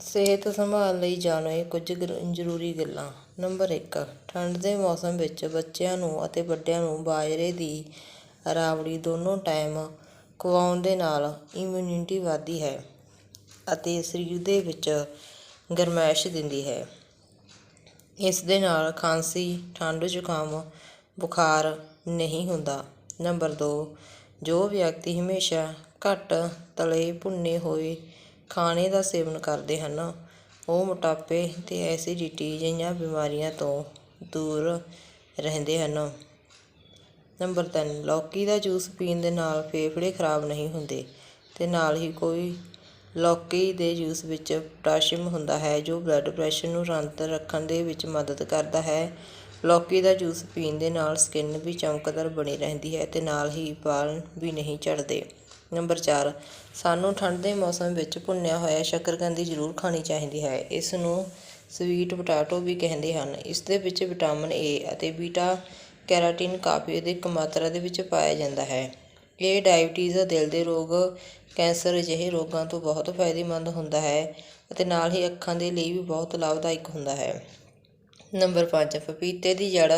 ਸਿਹਤ ਸੰਭਾਲ ਲਈ ਜਾਣੋ ਇਹ ਕੁਝ ਗਰ- ਜ਼ਰੂਰੀ ਗੱਲਾਂ। ਨੰਬਰ ਇੱਕ, ਠੰਡ ਦੇ ਮੌਸਮ ਵਿੱਚ ਬੱਚਿਆਂ ਨੂੰ ਅਤੇ ਵੱਡਿਆਂ ਨੂੰ ਬਾਜਰੇ ਦੀ ਰਾਵੜੀ ਦੋਨੋਂ ਟਾਈਮ ਖਵਾਉਣ ਦੇ ਨਾਲ ਇਮਿਊਨਿਟੀ ਵਧਦੀ ਹੈ ਅਤੇ ਸਰੀਰ ਦੇ ਵਿੱਚ ਗਰਮੈਸ਼ ਦਿੰਦੀ ਹੈ। ਇਸ ਦੇ ਨਾਲ ਖਾਂਸੀ, ਠੰਡ ਜ਼ੁਕਾਮ, ਬੁਖਾਰ ਨਹੀਂ ਹੁੰਦਾ। ਨੰਬਰ 2 ਜੋ ਵਿਅਕਤੀ ਹਮੇਸ਼ਾ ਘੱਟ ਤਲੇ ਭੁੰਨੇ ਹੋਏ ਖਾਣੇ ਦਾ ਸੇਵਨ ਕਰਦੇ ਹਨ। ਉਹ ਮੋਟਾਪੇ ਅਤੇ ਐਸੀਡਿਟੀ ਜਿਹੀਆਂ ਬਿਮਾਰੀਆਂ ਤੋਂ ਦੂਰ ਰਹਿੰਦੇ ਹਨ। ਨੰਬਰ ਤਿੰਨ, ਲੌਕੀ ਦਾ ਜੂਸ ਪੀਣ ਦੇ ਨਾਲ ਫੇਫੜੇ ਖਰਾਬ ਨਹੀਂ ਹੁੰਦੇ ਅਤੇ ਨਾਲ ਹੀ ਕੋਈ ਲੌਕੀ ਦੇ ਜੂਸ ਵਿੱਚ ਪੋਟਾਸ਼ੀਅਮ ਹੁੰਦਾ ਹੈ ਜੋ ਬਲੱਡ ਪ੍ਰੈਸ਼ਰ ਨੂੰ ਨਿਰੰਤਰ ਰੱਖਣ ਦੇ ਵਿੱਚ ਮਦਦ ਕਰਦਾ ਹੈ। ਲੌਕੀ ਦਾ ਜੂਸ ਪੀਣ ਦੇ ਨਾਲ ਸਕਿਨ ਵੀ ਚਮਕਦਾਰ ਬਣੀ ਰਹਿੰਦੀ ਹੈ ਅਤੇ ਨਾਲ ਹੀ ਵਾਲ ਵੀ ਨਹੀਂ ਝੜਦੇ। ਨੰਬਰ 4 ਸਾਨੂੰ ਠੰਡ ਦੇ ਮੌਸਮ ਵਿੱਚ ਭੁੰਨਿਆ ਹੋਇਆ ਸ਼ੱਕਰਕੰਦੀ ਜ਼ਰੂਰ ਖਾਣੀ ਚਾਹੀਦੀ ਹੈ। ਇਸ ਨੂੰ ਸਵੀਟ ਪੋਟੈਟੋ ਵੀ ਕਹਿੰਦੇ ਹਨ। ਇਸ ਦੇ ਵਿੱਚ ਵਿਟਾਮਿਨ ਏ ਅਤੇ ਬੀਟਾ ਕੈਰੋਟੀਨ ਕਾਫੀ ਅਧਿਕ ਮਾਤਰਾ ਦੇ ਵਿੱਚ ਪਾਇਆ ਜਾਂਦਾ ਹੈ। ਇਹ ਡਾਇਬਟੀਜ਼ ਦਿਲ ਦੇ ਰੋਗ, ਕੈਂਸਰ ਜਿਹੇ ਰੋਗਾਂ ਤੋਂ ਬਹੁਤ ਫਾਇਦੇਮੰਦ ਹੁੰਦਾ ਹੈ ਅਤੇ ਨਾਲ ਹੀ ਅੱਖਾਂ ਦੇ ਲਈ ਵੀ ਬਹੁਤ ਲਾਭਦਾਇਕ ਹੁੰਦਾ ਹੈ। ਨੰਬਰ 5 ਪਪੀਤੇ ਦੀ ਜੜ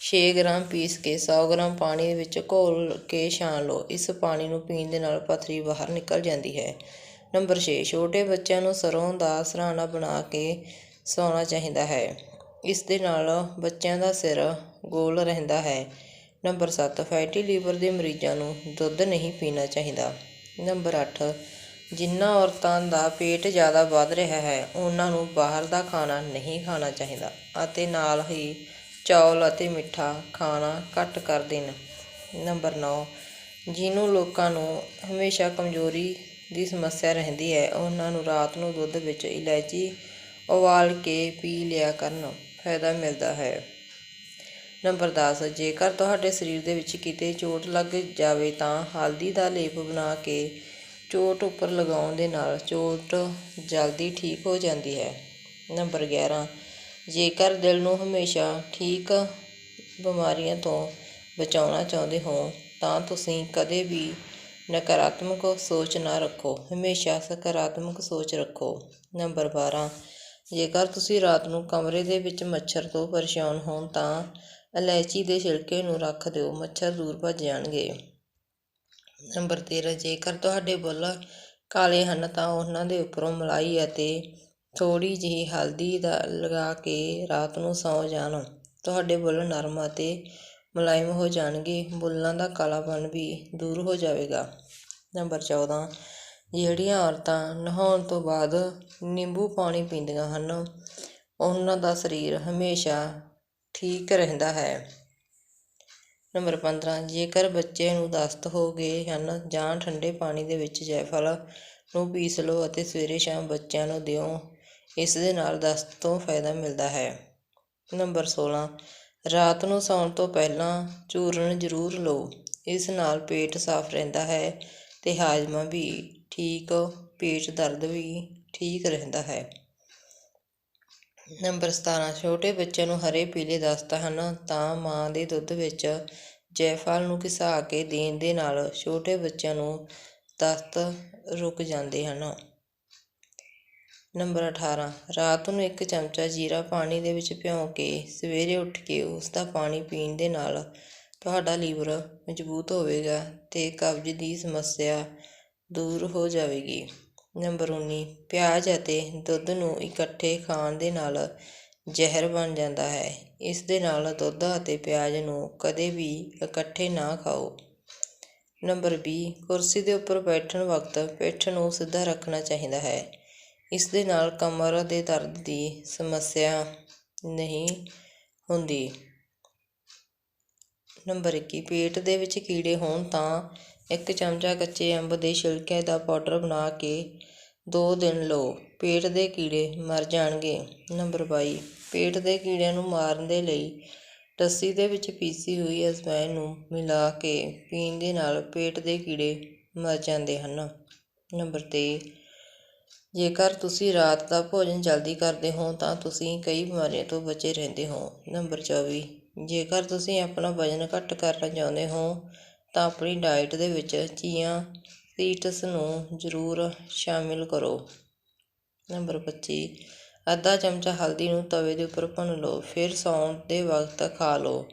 6 ਗ੍ਰਾਮ ਪੀਸ ਕੇ 100 ਗ੍ਰਾਮ ਪਾਣੀ ਵਿੱਚ ਘੋਲ ਕੇ ਛਾਣ ਲਓ। ਇਸ ਪਾਣੀ ਨੂੰ ਪੀਣ ਦੇ ਨਾਲ ਪਥਰੀ ਬਾਹਰ ਨਿਕਲ ਜਾਂਦੀ ਹੈ। ਨੰਬਰ 6 ਛੋਟੇ ਬੱਚਿਆਂ ਨੂੰ ਸਰੋਂ ਦਾ ਸਰਾਣਾ ਬਣਾ ਕੇ ਸੌਣਾ ਚਾਹੀਦਾ ਹੈ। ਇਸ ਦੇ ਨਾਲ ਬੱਚਿਆਂ ਦਾ ਸਿਰ ਗੋਲ ਰਹਿੰਦਾ ਹੈ। ਨੰਬਰ 7 ਫੈਟੀ ਲੀਵਰ ਦੇ ਮਰੀਜ਼ਾਂ ਨੂੰ ਦੁੱਧ ਨਹੀਂ ਪੀਣਾ ਚਾਹੀਦਾ। ਨੰਬਰ 8 ਜਿਨ੍ਹਾਂ ਔਰਤਾਂ ਦਾ ਪੇਟ ਜ਼ਿਆਦਾ ਵੱਧ ਰਿਹਾ ਹੈ, ਉਹਨਾਂ ਨੂੰ ਬਾਹਰ ਦਾ ਖਾਣਾ ਨਹੀਂ ਖਾਣਾ ਚਾਹੀਦਾ ਅਤੇ ਨਾਲ ਹੀ ਚੌਲ ਅਤੇ ਮਿੱਠਾ ਖਾਣਾ ਘੱਟ ਕਰ ਦੇਣ। ਨੰਬਰ ਨੌ, ਜਿਹਨੂੰ ਲੋਕਾਂ ਨੂੰ ਹਮੇਸ਼ਾ ਕਮਜ਼ੋਰੀ ਦੀ ਸਮੱਸਿਆ ਰਹਿੰਦੀ ਹੈ, ਉਹਨਾਂ ਨੂੰ ਰਾਤ ਨੂੰ ਦੁੱਧ ਵਿੱਚ ਇਲਾਇਚੀ ਉਬਾਲ ਕੇ ਪੀ ਲਿਆ ਕਰਨ ਫਾਇਦਾ ਮਿਲਦਾ ਹੈ। ਨੰਬਰ 10 ਜੇਕਰ ਤੁਹਾਡੇ ਸਰੀਰ ਦੇ ਵਿੱਚ ਕਿਤੇ ਚੋਟ ਲੱਗ ਜਾਵੇ ਤਾਂ ਹਲਦੀ ਦਾ ਲੇਪ ਬਣਾ ਕੇ ਚੋਟ ਉੱਪਰ ਲਗਾਉਣ ਦੇ ਨਾਲ ਚੋਟ ਜਲਦੀ ਠੀਕ ਹੋ ਜਾਂਦੀ ਹੈ। ਨੰਬਰ 11 ਜੇਕਰ ਦਿਲ ਨੂੰ ਹਮੇਸ਼ਾ ਠੀਕ ਬਿਮਾਰੀਆਂ ਤੋਂ ਬਚਾਉਣਾ ਚਾਹੁੰਦੇ ਹੋ, ਤਾਂ ਤੁਸੀਂ ਕਦੇ ਵੀ ਨਕਾਰਾਤਮਕ ਸੋਚ ਨਾ ਰੱਖੋ। ਹਮੇਸ਼ਾ ਸਕਾਰਾਤਮਕ ਸੋਚ ਰੱਖੋ। ਨੰਬਰ 12 ਜੇਕਰ ਤੁਸੀਂ ਰਾਤ ਨੂੰ ਕਮਰੇ ਦੇ ਵਿੱਚ ਮੱਛਰ ਤੋਂ ਪਰੇਸ਼ਾਨ ਹੋਣ, ਤਾਂ ਇਲਾਇਚੀ ਦੇ ਛਿਲਕੇ ਨੂੰ ਰੱਖ ਦਿਓ। ਮੱਛਰ ਦੂਰ ਭੱਜ ਜਾਣਗੇ। ਨੰਬਰ 13 ਜੇਕਰ ਤੁਹਾਡੇ ਬੁੱਲ ਕਾਲੇ ਹਨ, ਤਾਂ ਉਹਨਾਂ ਦੇ ਉੱਪਰੋਂ ਮਲਾਈ ਅਤੇ ਥੋੜ੍ਹੀ ਜਿਹੀ ਹਲਦੀ ਦਾ ਲਗਾ ਕੇ ਰਾਤ ਨੂੰ ਸੌਂ ਜਾਣ। ਤੁਹਾਡੇ ਬੁੱਲ ਨਰਮ ਅਤੇ ਮੁਲਾਇਮ ਹੋ ਜਾਣਗੇ। ਬੁੱਲਾਂ ਦਾ ਕਾਲਾਪਨ ਵੀ ਦੂਰ ਹੋ ਜਾਵੇਗਾ। ਨੰਬਰ 14 ਜਿਹੜੀਆਂ ਔਰਤਾਂ ਨਹਾਉਣ ਤੋਂ ਬਾਅਦ ਨਿੰਬੂ ਪਾਣੀ ਪੀਂਦੀਆਂ ਹਨ, ਉਹਨਾਂ ਦਾ ਸਰੀਰ ਹਮੇਸ਼ਾ ਠੀਕ ਰਹਿੰਦਾ ਹੈ। ਨੰਬਰ 15 ਜੇਕਰ ਬੱਚੇ ਨੂੰ ਦਸਤ ਹੋ ਗਏ ਹਨ, ਜਾਂ ਠੰਡੇ ਪਾਣੀ ਦੇ ਵਿੱਚ ਜੈਫਲ ਨੂੰ ਪੀਸ ਲਓ ਅਤੇ ਸਵੇਰੇ ਸ਼ਾਮ ਬੱਚਿਆਂ ਨੂੰ ਦਿਓ। ਇਸ ਦੇ ਨਾਲ ਦਸਤ ਤੋਂ ਫਾਇਦਾ ਮਿਲਦਾ ਹੈ। ਨੰਬਰ 16 ਰਾਤ ਨੂੰ ਸੌਣ ਤੋਂ ਪਹਿਲਾਂ ਚੂਰਨ ਜ਼ਰੂਰ ਲਓ। ਇਸ ਨਾਲ ਪੇਟ ਸਾਫ਼ ਰਹਿੰਦਾ ਹੈ ਤੇ ਹਾਜ਼ਮਾ ਵੀ ਠੀਕ, ਪੇਟ ਦਰਦ ਵੀ ਠੀਕ ਰਹਿੰਦਾ ਹੈ। ਨੰਬਰ 17 ਛੋਟੇ ਬੱਚਿਆਂ ਨੂੰ ਹਰੇ ਪੀਲੇ ਦਸਤ ਹਨ ਤਾਂ ਮਾਂ ਦੇ ਦੁੱਧ ਵਿੱਚ ਜੈਫਲ ਨੂੰ ਘਿਸਾ ਕੇ ਦੇਣ ਦੇ ਨਾਲ ਛੋਟੇ ਬੱਚਿਆਂ ਨੂੰ ਦਸਤ ਰੁਕ ਜਾਂਦੇ ਹਨ। ਨੰਬਰ 18 ਰਾਤ ਨੂੰ ਇੱਕ ਚਮਚਾ ਜੀਰਾ ਪਾਣੀ ਦੇ ਵਿੱਚ ਭਿਓਂ ਕੇ ਸਵੇਰੇ ਉੱਠ ਕੇ ਉਸ ਦਾ ਪਾਣੀ ਪੀਣ ਦੇ ਨਾਲ ਤੁਹਾਡਾ ਲੀਵਰ ਮਜ਼ਬੂਤ ਹੋਵੇਗਾ ਅਤੇ ਕਬਜ਼ ਦੀ ਸਮੱਸਿਆ ਦੂਰ ਹੋ ਜਾਵੇਗੀ। ਨੰਬਰ 19 ਪਿਆਜ਼ ਅਤੇ ਦੁੱਧ ਨੂੰ ਇਕੱਠੇ ਖਾਣ ਦੇ ਨਾਲ ਜ਼ਹਿਰ ਬਣ ਜਾਂਦਾ ਹੈ। ਇਸ ਦੇ ਨਾਲ ਦੁੱਧ ਅਤੇ ਪਿਆਜ਼ ਨੂੰ ਕਦੇ ਵੀ ਇਕੱਠੇ ਨਾ ਖਾਓ। ਨੰਬਰ ਵੀਹ, ਕੁਰਸੀ ਦੇ ਉੱਪਰ ਬੈਠਣ ਵਕਤ ਪਿੱਠ ਨੂੰ ਸਿੱਧਾ ਰੱਖਣਾ ਚਾਹੀਦਾ ਹੈ। ਇਸ ਦੇ ਨਾਲ ਕਮਰ ਦੇ ਦਰਦ ਦੀ ਸਮੱਸਿਆ ਨਹੀਂ ਹੁੰਦੀ। ਨੰਬਰ 21 ਪੇਟ ਦੇ ਵਿੱਚ ਕੀੜੇ ਹੋਣ ਤਾਂ ਇੱਕ ਚਮਚਾ ਕੱਚੇ ਅੰਬ ਦੇ ਛਿਲਕੇ ਦਾ ਪਾਊਡਰ ਬਣਾ ਕੇ ਦੋ ਦਿਨ ਲਓ, ਪੇਟ ਦੇ ਕੀੜੇ ਮਰ ਜਾਣਗੇ। ਨੰਬਰ ਬਾਈ, ਪੇਟ ਦੇ ਕੀੜਿਆਂ ਨੂੰ ਮਾਰਨ ਦੇ ਲਈ ਲੱਸੀ ਦੇ ਵਿੱਚ ਪੀਸੀ ਹੋਈ ਅਜਵਾਇਣ ਨੂੰ ਮਿਲਾ ਕੇ ਪੀਣ ਦੇ ਨਾਲ ਪੇਟ ਦੇ ਕੀੜੇ ਮਰ ਜਾਂਦੇ ਹਨ। ਨੰਬਰ 23 ਜੇਕਰ ਤੁਸੀਂ ਰਾਤ ਦਾ ਭੋਜਨ ਜਲਦੀ ਕਰਦੇ ਹੋ, ਤਾਂ ਤੁਸੀਂ ਕਈ ਬਿਮਾਰੀਆਂ ਤੋਂ ਬਚੇ ਰਹਿੰਦੇ ਹੋ। ਨੰਬਰ 24 ਜੇਕਰ ਤੁਸੀਂ ਆਪਣਾ ਵਜ਼ਨ ਘੱਟ ਕਰਨਾ ਚਾਹੁੰਦੇ ਹੋ, ਤਾਂ ਆਪਣੀ ਡਾਇਟ ਦੇ ਵਿੱਚ ਚੀਆ, ਸੀਟਸ ਨੂੰ ਜ਼ਰੂਰ ਸ਼ਾਮਿਲ ਕਰੋ। ਨੰਬਰ 25 ਅੱਧਾ ਚਮਚਾ ਹਲਦੀ ਨੂੰ ਤਵੇ ਦੇ ਉੱਪਰ ਭੁੰਨ ਲਓ, ਫਿਰ ਸੌਣ ਦੇ ਵਕਤ ਖਾ ਲਓ।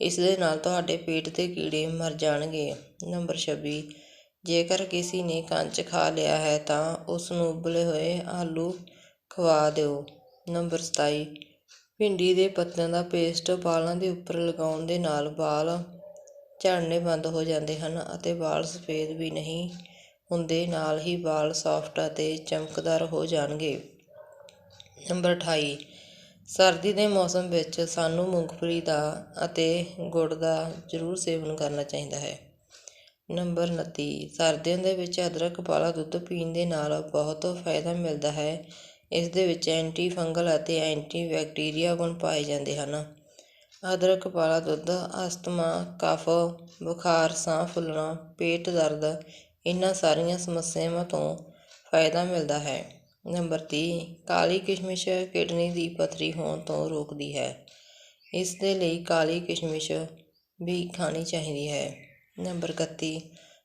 ਇਸ ਦੇ ਨਾਲ ਤੁਹਾਡੇ ਪੇਟ ਦੇ ਕੀੜੇ ਮਰ ਜਾਣਗੇ। ਨੰਬਰ 26 ਜੇਕਰ ਕਿਸੇ ਨੇ ਕੰਚ ਖਾ ਲਿਆ ਹੈ ਤਾਂ ਉਸ ਨੂੰ ਉਬਲੇ ਹੋਏ ਆਲੂ ਖਵਾ ਦਿਓ। ਨੰਬਰ 27 ਭਿੰਡੀ ਦੇ ਪੱਤਿਆਂ ਦਾ ਪੇਸਟ ਵਾਲਾਂ ਦੇ ਉੱਪਰ ਲਗਾਉਣ ਦੇ ਨਾਲ ਵਾਲ ਝੜਨੇ ਬੰਦ ਹੋ ਜਾਂਦੇ ਹਨ ਅਤੇ ਵਾਲ ਸਫੇਦ ਵੀ ਨਹੀਂ ਹੁੰਦੇ, ਨਾਲ ਹੀ ਵਾਲ ਸੌਫਟ ਅਤੇ ਚਮਕਦਾਰ ਹੋ ਜਾਣਗੇ। ਨੰਬਰ 28 ਸਰਦੀ ਦੇ ਮੌਸਮ ਵਿੱਚ ਸਾਨੂੰ ਮੂੰਗਫਲੀ ਦਾ ਅਤੇ ਗੁੜ ਦਾ ਜ਼ਰੂਰ ਸੇਵਨ ਕਰਨਾ ਚਾਹੀਦਾ ਹੈ। ਨੰਬਰ 29 ਸਰਦੀਆਂ ਦੇ ਵਿੱਚ ਅਦਰਕ ਵਾਲਾ ਦੁੱਧ ਪੀਣ ਦੇ ਨਾਲ ਬਹੁਤ ਫਾਇਦਾ ਮਿਲਦਾ ਹੈ। ਇਸ ਦੇ ਵਿੱਚ ਐਂਟੀ ਫੰਗਲ ਅਤੇ ਐਂਟੀ ਬੈਕਟੀਰੀਆ ਗੁਣ ਪਾਏ ਜਾਂਦੇ ਹਨ। ਅਦਰਕ ਵਾਲਾ ਦੁੱਧ, ਅਸਥਮਾ, ਕਫ, ਬੁਖਾਰ, ਸਾਹ ਫੁੱਲਣਾ, ਪੇਟ ਦਰਦ, ਇਹਨਾਂ ਸਾਰੀਆਂ ਸਮੱਸਿਆਵਾਂ ਤੋਂ ਫਾਇਦਾ ਮਿਲਦਾ ਹੈ। ਨੰਬਰ ਤੀਹ। ਕਾਲੀ ਕਿਸ਼ਮਿਸ਼ ਕਿਡਨੀ ਦੀ ਪਥਰੀ ਹੋਣ ਤੋਂ ਰੋਕਦੀ ਹੈ। ਇਸ ਦੇ ਲਈ ਕਾਲੀ ਕਿਸ਼ਮਿਸ਼ ਵੀ ਖਾਣੀ ਚਾਹੀਦੀ ਹੈ। ਨੰਬਰ 31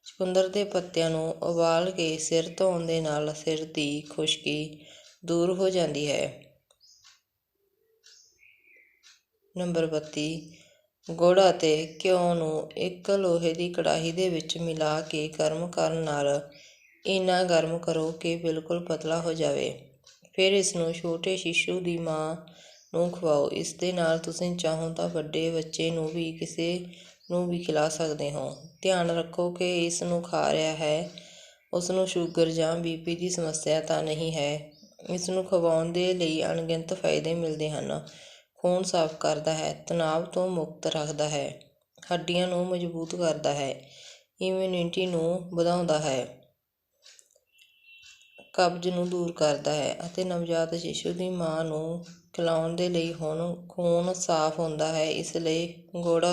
ਚੁਕੰਦਰ ਦੇ ਪੱਤਿਆਂ ਨੂੰ ਉਬਾਲ ਕੇ ਸਿਰ ਧੋਣ ਦੇ ਨਾਲ ਸਿਰ ਦੀ ਖੁਸ਼ਕੀ ਦੂਰ ਹੋ ਜਾਂਦੀ ਹੈ। ਨੰਬਰ 32 ਗੁੜ ਅਤੇ ਘਿਓ ਨੂੰ ਇੱਕ ਲੋਹੇ ਦੀ ਕੜਾਹੀ ਦੇ ਵਿੱਚ ਮਿਲਾ ਕੇ ਗਰਮ ਕਰਨ ਨਾਲ ਇੰਨਾ ਗਰਮ ਕਰੋ ਕਿ ਬਿਲਕੁਲ ਪਤਲਾ ਹੋ ਜਾਵੇ। ਫਿਰ ਇਸ ਨੂੰ ਛੋਟੇ ਸ਼ਿਸ਼ੂ ਦੀ ਮਾਂ ਨੂੰ ਖਵਾਓ। ਇਸ ਦੇ ਨਾਲ ਤੁਸੀਂ ਚਾਹੋ ਤਾਂ ਵੱਡੇ ਬੱਚੇ ਨੂੰ ਵੀ ਕਿਸੇ ਨੂੰ ਵੀ ਖਿਲਾ ਸਕਦੇ ਹੋ। ਧਿਆਨ ਰੱਖੋ ਕਿ ਇਸ ਨੂੰ ਖਾ ਰਿਹਾ ਹੈ। ਉਸ ਨੂੰ ਸ਼ੂਗਰ ਜਾਂ ਬੀ ਪੀ ਦੀ ਸਮੱਸਿਆ ਤਾਂ ਨਹੀਂ ਹੈ। ਇਸ ਨੂੰ ਖਵਾਉਣ ਦੇ ਲਈ ਅਣਗਿਣਤ ਫਾਇਦੇ ਮਿਲਦੇ ਹਨ। ਖੂਨ ਸਾਫ਼ ਕਰਦਾ ਹੈ, ਤਣਾਅ ਤੋਂ ਮੁਕਤ ਰੱਖਦਾ ਹੈ, ਹੱਡੀਆਂ ਨੂੰ ਮਜ਼ਬੂਤ ਕਰਦਾ ਹੈ ਇਮਿਊਨਿਟੀ ਨੂੰ ਵਧਾਉਂਦਾ ਹੈ, ਕਬਜ਼ ਨੂੰ ਦੂਰ ਕਰਦਾ ਹੈ ਅਤੇ ਨਵਜਾਤ ਸ਼ਿਸ਼ੂ ਦੀ ਮਾਂ ਨੂੰ ਖਿਲਾਉਣ ਦੇ ਲਈ ਹੁਣ ਖੂਨ ਸਾਫ਼ ਹੁੰਦਾ ਹੈ। ਇਸ ਲਈ ਗੁੜ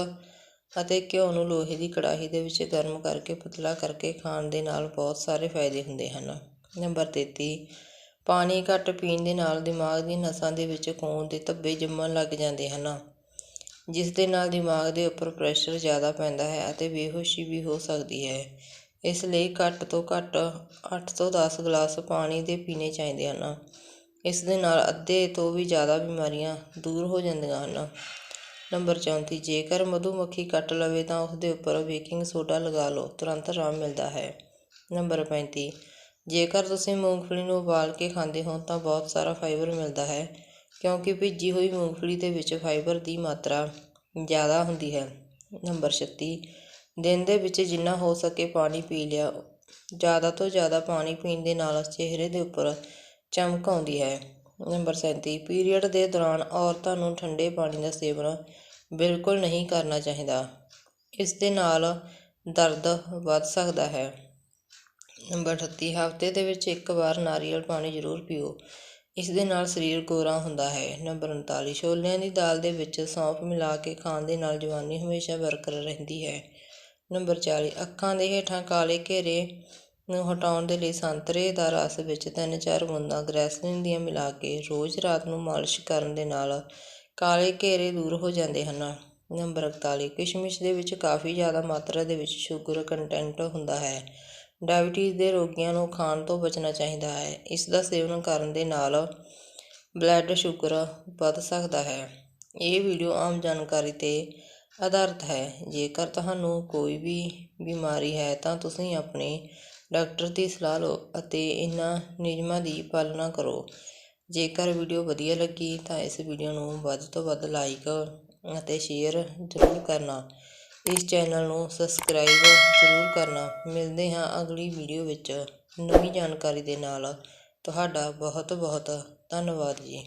ਅਤੇ ਘਿਓ ਨੂੰ ਲੋਹੇ ਦੀ ਕੜਾਹੀ ਦੇ ਵਿੱਚ ਗਰਮ ਕਰਕੇ ਪਤਲਾ ਕਰਕੇ ਖਾਣ ਦੇ ਨਾਲ ਬਹੁਤ ਸਾਰੇ ਫਾਇਦੇ ਹੁੰਦੇ ਹਨ। ਨੰਬਰ 33 ਪਾਣੀ ਘੱਟ ਪੀਣ ਦੇ ਨਾਲ ਦਿਮਾਗ ਦੀ ਨਸਾਂ ਦੇ ਵਿੱਚ ਖੂਨ ਦੇ ਧੱਬੇ ਜੰਮਣ ਲੱਗ ਜਾਂਦੇ ਹਨ। ਜਿਸ ਦੇ ਨਾਲ ਦਿਮਾਗ ਦੇ ਉੱਪਰ ਪ੍ਰੈਸ਼ਰ ਜ਼ਿਆਦਾ ਪੈਂਦਾ ਹੈ ਅਤੇ ਬੇਹੋਸ਼ੀ ਵੀ ਹੋ ਸਕਦੀ ਹੈ। ਇਸ ਲਈ ਘੱਟ ਤੋਂ ਘੱਟ 8 ਤੋਂ 10 ਗਲਾਸ ਪਾਣੀ ਦੇ ਪੀਣੇ ਚਾਹੀਦੇ ਹਨ। ਇਸ ਦੇ ਨਾਲ ਅੱਧੇ ਤੋਂ ਵੀ ਜ਼ਿਆਦਾ ਬਿਮਾਰੀਆਂ ਦੂਰ ਹੋ ਜਾਂਦੀਆਂ ਹਨ। ਨੰਬਰ 34 ਜੇਕਰ ਮਧੂਮੱਖੀ ਕੱਟ ਲਵੇ ਤਾਂ ਉਸ ਦੇ ਉੱਪਰ ਬੇਕਿੰਗ ਸੋਡਾ ਲਗਾ ਲਓ, ਤੁਰੰਤ ਆਰਾਮ ਮਿਲਦਾ ਹੈ। ਨੰਬਰ 35 ਜੇਕਰ ਤੁਸੀਂ ਮੂੰਗਫਲੀ ਨੂੰ ਉਬਾਲ ਕੇ ਖਾਂਦੇ ਹੋ ਤਾਂ ਬਹੁਤ ਸਾਰਾ ਫਾਈਬਰ ਮਿਲਦਾ ਹੈ, ਕਿਉਂਕਿ ਭਿੱਜੀ ਹੋਈ ਮੂੰਗਫਲੀ ਦੇ ਵਿੱਚ ਫਾਈਬਰ ਦੀ ਮਾਤਰਾ ਜ਼ਿਆਦਾ ਹੁੰਦੀ ਹੈ। ਨੰਬਰ 36 ਦਿਨ ਦੇ ਵਿੱਚ ਜਿੰਨਾ ਹੋ ਸਕੇ ਪਾਣੀ ਪੀ ਲਿਆ, ਜ਼ਿਆਦਾ ਤੋਂ ਜ਼ਿਆਦਾ ਪਾਣੀ ਪੀਣ ਦੇ ਨਾਲ ਚਿਹਰੇ ਦੇ ਉੱਪਰ ਚਮਕ ਆਉਂਦੀ ਹੈ। ਨੰਬਰ 37 ਪੀਰੀਅਡ ਦੇ ਦੌਰਾਨ ਔਰਤਾਂ ਨੂੰ ਠੰਡੇ ਪਾਣੀ ਦਾ ਸੇਵਨ ਬਿਲਕੁਲ ਨਹੀਂ ਕਰਨਾ ਚਾਹੀਦਾ। ਇਸ ਦੇ ਨਾਲ ਦਰਦ ਵੱਧ ਸਕਦਾ ਹੈ। ਨੰਬਰ 38 ਹਫ਼ਤੇ ਦੇ ਵਿੱਚ ਇੱਕ ਵਾਰ ਨਾਰੀਅਲ ਪਾਣੀ ਜ਼ਰੂਰ ਪੀਓ। ਇਸ ਦੇ ਨਾਲ ਸਰੀਰ ਗੋਰਾ ਹੁੰਦਾ ਹੈ। ਨੰਬਰ 39 ਛੋਲਿਆਂ ਦੀ ਦਾਲ ਦੇ ਵਿੱਚ ਸੌਂਫ ਮਿਲਾ ਕੇ ਖਾਣ ਦੇ ਨਾਲ ਜਵਾਨੀ ਹਮੇਸ਼ਾ ਬਰਕਰਾਰ ਰਹਿੰਦੀ ਹੈ। ਨੰਬਰ 40 ਅੱਖਾਂ ਦੇ ਹੇਠਾਂ ਕਾਲੇ ਘੇਰੇ ਨੂੰ ਹਟਾਉਣ ਦੇ ਲਈ ਸੰਤਰੇ ਦਾ ਰਸ ਵਿੱਚ ਤਿੰਨ ਚਾਰ ਬੂੰਦਾਂ ਗ੍ਰੈਸਲਿਨ ਦੀਆਂ ਮਿਲਾ ਕੇ ਰੋਜ਼ ਰਾਤ ਨੂੰ ਮਾਲਿਸ਼ ਕਰਨ ਦੇ ਨਾਲ ਕਾਲੇ ਘੇਰੇ ਦੂਰ ਹੋ ਜਾਂਦੇ ਹਨ। ਨੰਬਰ 41 ਕਿਸ਼ਮਿਸ਼ ਦੇ ਵਿੱਚ ਕਾਫੀ ਜ਼ਿਆਦਾ ਮਾਤਰਾ ਦੇ ਵਿੱਚ ਸ਼ੂਗਰ ਕੰਟੈਂਟ ਹੁੰਦਾ ਹੈ। ਡਾਇਬਟੀਜ਼ ਦੇ ਰੋਗੀਆਂ ਨੂੰ ਖਾਣ ਤੋਂ ਬਚਣਾ ਚਾਹੀਦਾ ਹੈ। ਇਸ ਦਾ ਸੇਵਨ ਕਰਨ ਦੇ ਨਾਲ ਬਲੱਡ ਸ਼ੂਗਰ ਵੱਧ ਸਕਦਾ ਹੈ। ਇਹ ਵੀਡੀਓ ਆਮ ਜਾਣਕਾਰੀ ਤੇ ਆਧਾਰਿਤ ਹੈ। ਜੇਕਰ ਤੁਹਾਨੂੰ ਕੋਈ ਵੀ ਬਿਮਾਰੀ ਹੈ, ਤਾਂ ਤੁਸੀਂ ਆਪਣੇ ਡਾਕਟਰ ਦੀ ਸਲਾਹ ਲਓ ਅਤੇ ਇਹਨਾਂ ਨਿਯਮਾਂ ਦੀ ਪਾਲਣਾ ਕਰੋ। ਜੇਕਰ ਵੀਡੀਓ ਵਧੀਆ ਲੱਗੀ ਤਾਂ ਇਸ ਵੀਡੀਓ ਨੂੰ ਵੱਧ ਤੋਂ ਵੱਧ ਲਾਈਕ ਅਤੇ ਸ਼ੇਅਰ ਜ਼ਰੂਰ ਕਰਨਾ। ਇਸ ਚੈਨਲ ਨੂੰ ਸਬਸਕ੍ਰਾਈਬ ਜ਼ਰੂਰ ਕਰਨਾ। ਮਿਲਦੇ ਹਾਂ ਅਗਲੀ ਵੀਡੀਓ ਵਿੱਚ। ਨਵੀਂ ਜਾਣਕਾਰੀ ਦੇ ਨਾਲ। ਤੁਹਾਡਾ ਬਹੁਤ ਬਹੁਤ ਧੰਨਵਾਦ ਜੀ।